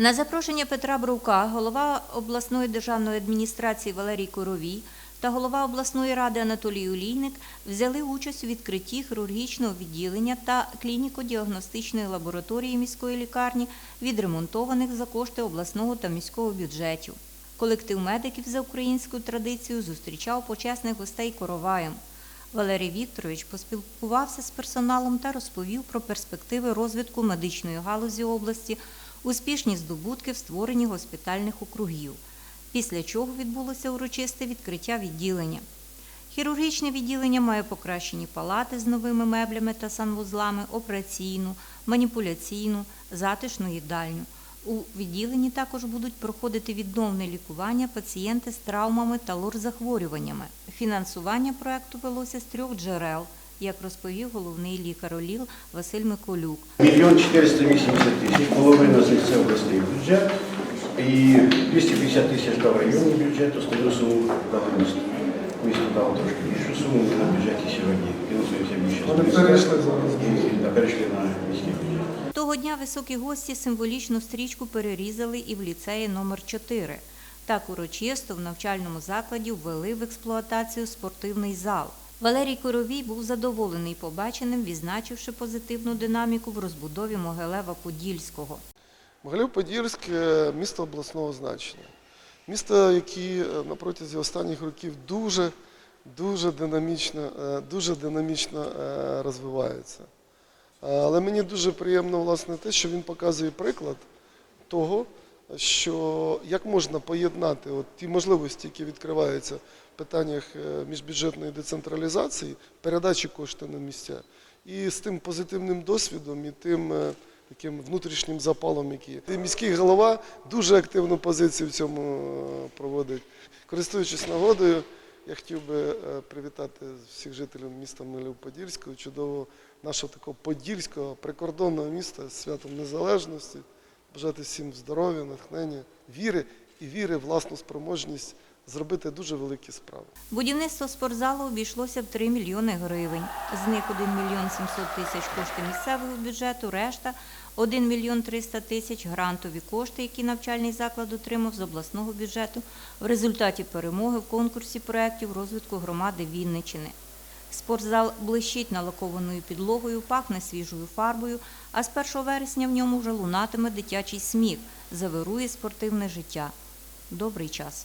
На запрошення Петра Бровка голова обласної державної адміністрації Валерій Коровій та голова обласної ради Анатолій Олійник взяли участь у відкритті хірургічного відділення та клініко-діагностичної лабораторії міської лікарні, відремонтованих за кошти обласного та міського бюджетів. Колектив медиків за українською традицією зустрічав почесних гостей короваєм. Валерій Вікторович поспілкувався з персоналом та розповів про перспективи розвитку медичної галузі області, успішні здобутки в створенні госпітальних округів, після чого відбулося урочисте відкриття відділення. Хірургічне відділення має покращені палати з новими меблями та санвузлами, операційну, маніпуляційну, затишну їдальню. У відділенні також будуть проходити відновне лікування пацієнти з травмами та лор-захворюваннями. Фінансування проекту велося з трьох джерел, як розповів головний лікар ОЛІЛ Василь Миколюк. Мільйон 480 тисяч, половина з них це обласний бюджет і 250 тисяч дав районний бюджет, остальну суму дали місто. Місто дало трошки більшу суму, ми на бюджеті сьогодні фінансуємося більше. Вони перейшли зараз. Перейшли на міський бюджет. Того дня високі гості символічну стрічку перерізали і в ліцеї номер 4 Так урочисто в навчальному закладі ввели в експлуатацію спортивний зал. Валерій Коровій був задоволений побаченим, відзначивши позитивну динаміку в розбудові Могилева Подільського. Могилів-Подільськ е, місто обласного значення. Місто, яке е, на протязі останніх років дуже, дуже динамічно, е, дуже динамічно розвивається. Але мені дуже приємно власне те, що він показує приклад того, що як можна поєднати от ті можливості, які відкриваються в питаннях е, міжбюджетної децентралізації, передачі коштів на місця, і з тим позитивним досвідом, і тим е, таким внутрішнім запалом, який. І міський голова дуже активну позицію в цьому е, проводить. Користуючись нагодою, я хотів би привітати всіх жителів міста Милів-Подільського, чудового нашого такого подільського прикордонного міста з святом незалежності, бажати всім здоров'я, натхнення, віри і віри в власну спроможність зробити дуже великі справи. Будівництво спортзалу обійшлося в 3 мільйони гривень. З них 1 мільйон 700 тисяч кошти місцевого бюджету, решта 1 мільйон 300 тисяч грантові кошти, які навчальний заклад отримав з обласного бюджету в результаті перемоги в конкурсі проєктів розвитку громади Вінничини. Спортзал блищить налакованою підлогою, пахне свіжою фарбою, а з 1 вересня в ньому вже лунатиме дитячий сміх, завирує спортивне життя. Добрий час.